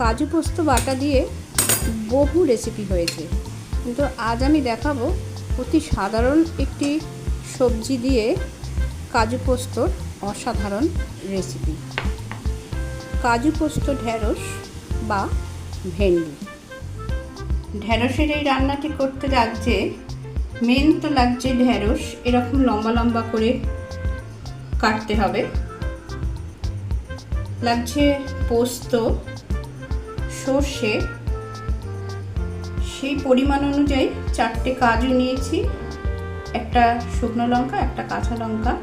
কাজু পোস্ত বাটা দিয়ে বহু রেসিপি হয়েছে। কিন্তু আজ আমি দেখাবো অতি সাধারণ একটি সবজি দিয়ে কাজু পোস্তর অসাধারণ রেসিপি কাজু পোস্ত ঢ্যাঁড়স বা ভেন্ডি। ঢ্যাঁড়সের এই রান্নাটি করতে লাগছে মেন তো লাগছে ঢ্যাঁড়স এরকম লম্বা লম্বা করে কাটতে হবে। লাগছে পোস্ত সর্ষে। সেই পরিমাণ অনুযায়ী চারটে কাজু নিয়েছি। একটা শুকনো লঙ্কা, একটা কাঁচা লঙ্কা।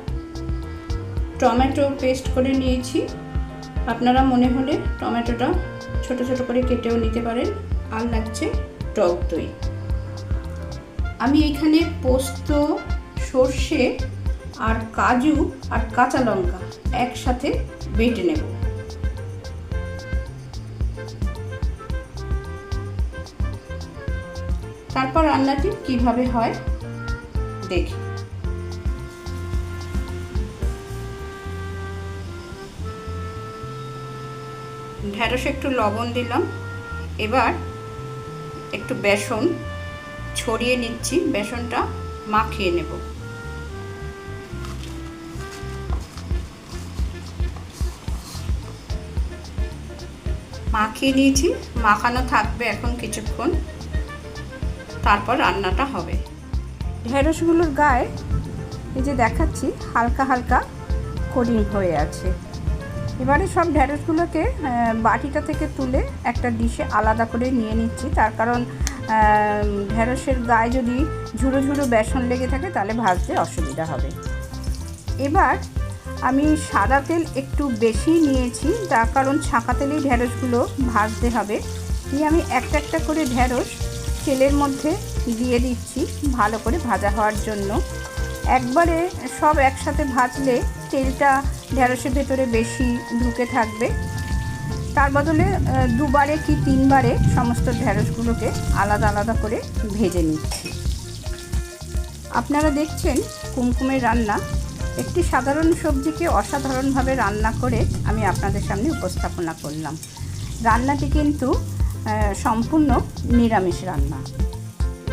টমেটো পেস্ট করে নিয়েছি। আপনারা মনে হলে টমেটোটা ছোট ছোট করে কেটেও নিতে পারেন। আর লাগছে টক দই। আমি এখানে পোস্ত, সর্ষে আর কাজু আর কাঁচা লঙ্কা একসাথে বেটে নেব। তারপর রান্নাটি কীভাবে হয় দেখি। ঢ্যাঁড়সে একটু লবণ দিলাম। এবার একটু বেসন ছড়িয়ে নিচ্ছি, বেসনটা মাখিয়ে নেব। মাখিয়ে নিয়েছি, মাখানো থাকবে এখন কিছুক্ষণ। তারপর রান্নাটা হবে। ঢেঁড়সগুলোর গায়ে এই যে দেখাচ্ছি, হালকা হালকা কোডিং হয়ে আছে। এবারে সব ঢেঁড়সগুলোকে বাটিটা থেকে তুলে একটা ডিশে আলাদা করে নিয়ে নিচ্ছি। তার কারণ ঢেঁড়সের গায়ে যদি ঝুড়ো ঝুড়ো বেসন লেগে থাকে, তাহলে ভাজতে অসুবিধা হবে। এবার আমি সাদা তেল একটু বেশি নিয়েছি, তার কারণ ছাঁকা তেলেই ঢেঁড়সগুলো ভাজতে হবে। দিয়ে আমি একটা একটা করে ঢেঁড়স তেলের মধ্যে দিয়ে দিচ্ছি ভালো করে ভাজা হওয়ার জন্য। একবারে সব একসাথে ভাজলে তেলটা ঢেঁড়সের ভেতরে বেশি ঢুকে থাকবে। তার বদলে দুবারে কি তিনবারে সমস্ত ঢেঁড়সগুলোকে আলাদা আলাদা করে ভেজে নিচ্ছি। আপনারা দেখছেন কুমকুমের রান্না। একটি সাধারণ সবজিকে অসাধারণভাবে রান্না করে আমি আপনাদের সামনে উপস্থাপনা করলাম। রান্নাটি কিন্তু সম্পূর্ণ নিরামিষ রান্না।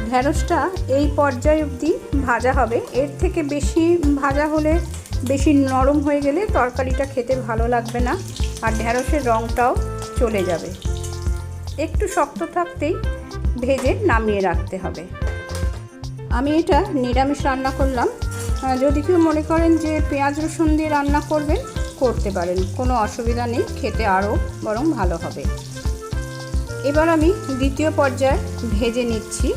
ঢ্যাঁড়সটা এই পর্যায়ে অবধি ভাজা হবে। এর থেকে বেশি ভাজা হলে বেশি নরম হয়ে গেলে তরকারিটা খেতে ভালো লাগবে না আর ঢ্যাঁড়সের রঙটাও চলে যাবে। একটু শক্ত থাকতেই ভেজে নামিয়ে রাখতে হবে। আমি এটা নিরামিষ রান্না করলাম। যদি কেউ মনে করেন যে পেঁয়াজ রসুন দিয়ে রান্না করবেন, করতে পারেন। কোনো অসুবিধা নেই, খেতে আরও বরং ভালো হবে। এবার আমি দ্বিতীয় পর্যায়ে ভেজে নিচ্ছি।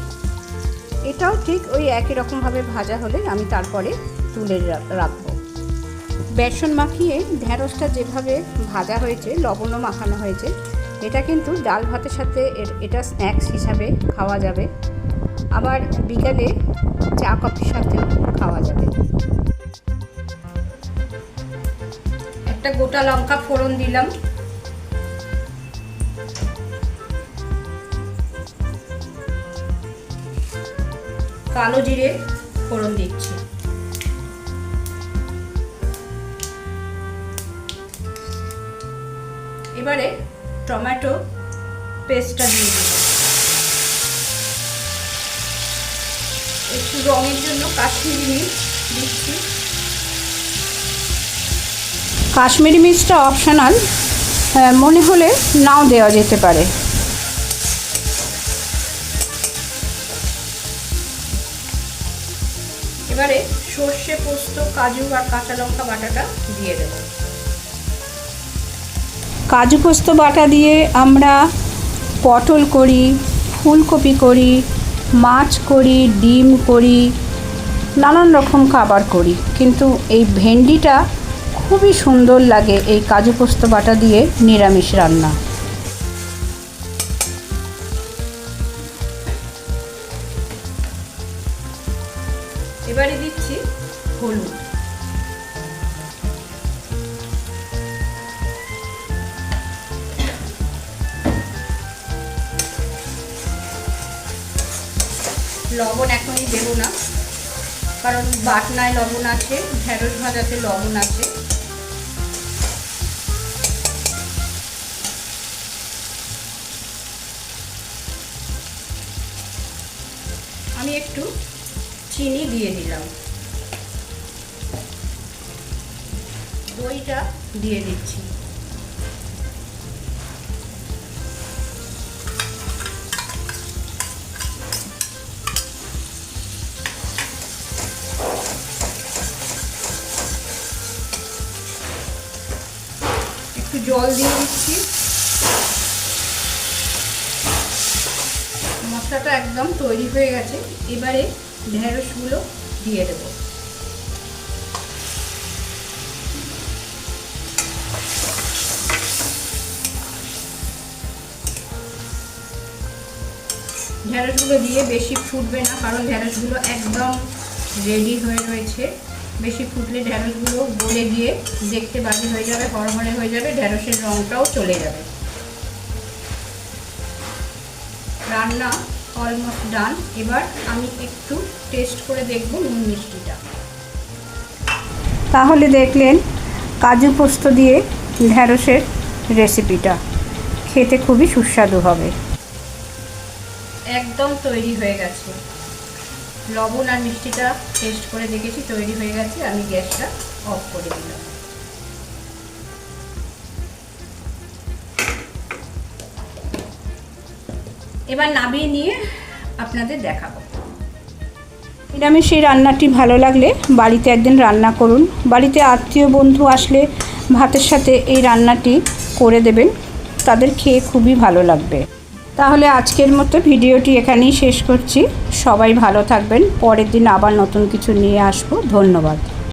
এটাও ঠিক ওই একই রকমভাবে ভাজা হলে আমি তারপরে তুলে রাখব। বেসন মাখিয়ে ঢ্যাঁড়সটা যেভাবে ভাজা হয়েছে, লবণও মাখানো হয়েছে, এটা কিন্তু ডাল ভাতের সাথে এটা স্ন্যাক্স হিসাবে খাওয়া যাবে। আবার বিকালে চা কফির সাথেও খাওয়া যাবে। একটা গোটা লঙ্কা ফোড়ন দিলাম। কালো জিরে ফোড়ন দিচ্ছি। এবারে টমেটো পেস্টটা দিয়ে দেব। একটু রঙের জন্য কাশ্মীরি মির্চ দিচ্ছি। কাশ্মীরি মির্চটা অপশনাল মনে হলে নাও দেওয়া যেতে পারে। এবারে সর্ষে পোস্ত, কাজু আর কাঁচা লঙ্কা বাটাটা দিয়ে দেব। কাজু পোস্ত বাটা দিয়ে আমরা পটল করি, ফুলকপি করি, মাছ করি, ডিম করি, নানান রকম খাবার করি। কিন্তু এই ভেন্ডিটা খুবই সুন্দর লাগে এই কাজু পোস্ত বাটা দিয়ে নিরামিষ রান্না। এবারে দিচ্ছি হলুদ। লবণ এখনই দেবো না, কারণ বাটনায় লবণ আছে ঢেঁড়স ভাজাতে লবণ আছে। আমি একটু চিনি দিয়ে দিলাম। দইটা দিয়ে দিচ্ছি। একটু জল দিয়ে দিচ্ছি। মশলাটা একদম তৈরি হয়ে গেছে। এবারে ঢেঁড়সগুলো দিয়ে দেবো। ঢেঁড়সগুলো দিয়ে বেশি ফুটবে না, কারণ ঢেঁড়সগুলো একদম রেডি হয়ে রয়েছে। বেশি ফুটলে ঢেঁড়সগুলো গলে গিয়ে দেখতে বাজে হয়ে যাবে হরহরে হয়ে যাবে, ঢেঁড়সের রঙটাও চলে যাবে। রান্না অলমোস্ট ডান। এবার আমি একটু টেস্ট করে দেখব নুন মিষ্টিটা। তাহলে দেখলেন কাজু পোস্ত দিয়ে ঢ্যাঁড়সের রেসিপিটা। খেতে খুবই সুস্বাদু হবে। একদম তৈরি হয়ে গেছে। লবণ আর মিষ্টিটা টেস্ট করে দেখেছি তৈরি হয়ে গেছে। আমি গ্যাসটা অফ করে দিলাম। এবার নামিয়ে নিয়ে আপনাদের দেখাবো। নিরামিষ এই রান্নাটি ভালো লাগলে বাড়িতে একদিন রান্না করুন। বাড়িতে আত্মীয় বন্ধু আসলে ভাতের সাথে এই রান্নাটি করে দেবেন। তাদের খেয়ে খুবই ভালো লাগবে। তাহলে আজকের মতো ভিডিওটি এখানেই শেষ করছি। সবাই ভালো থাকবেন। পরের দিন আবার নতুন কিছু নিয়ে আসব। ধন্যবাদ।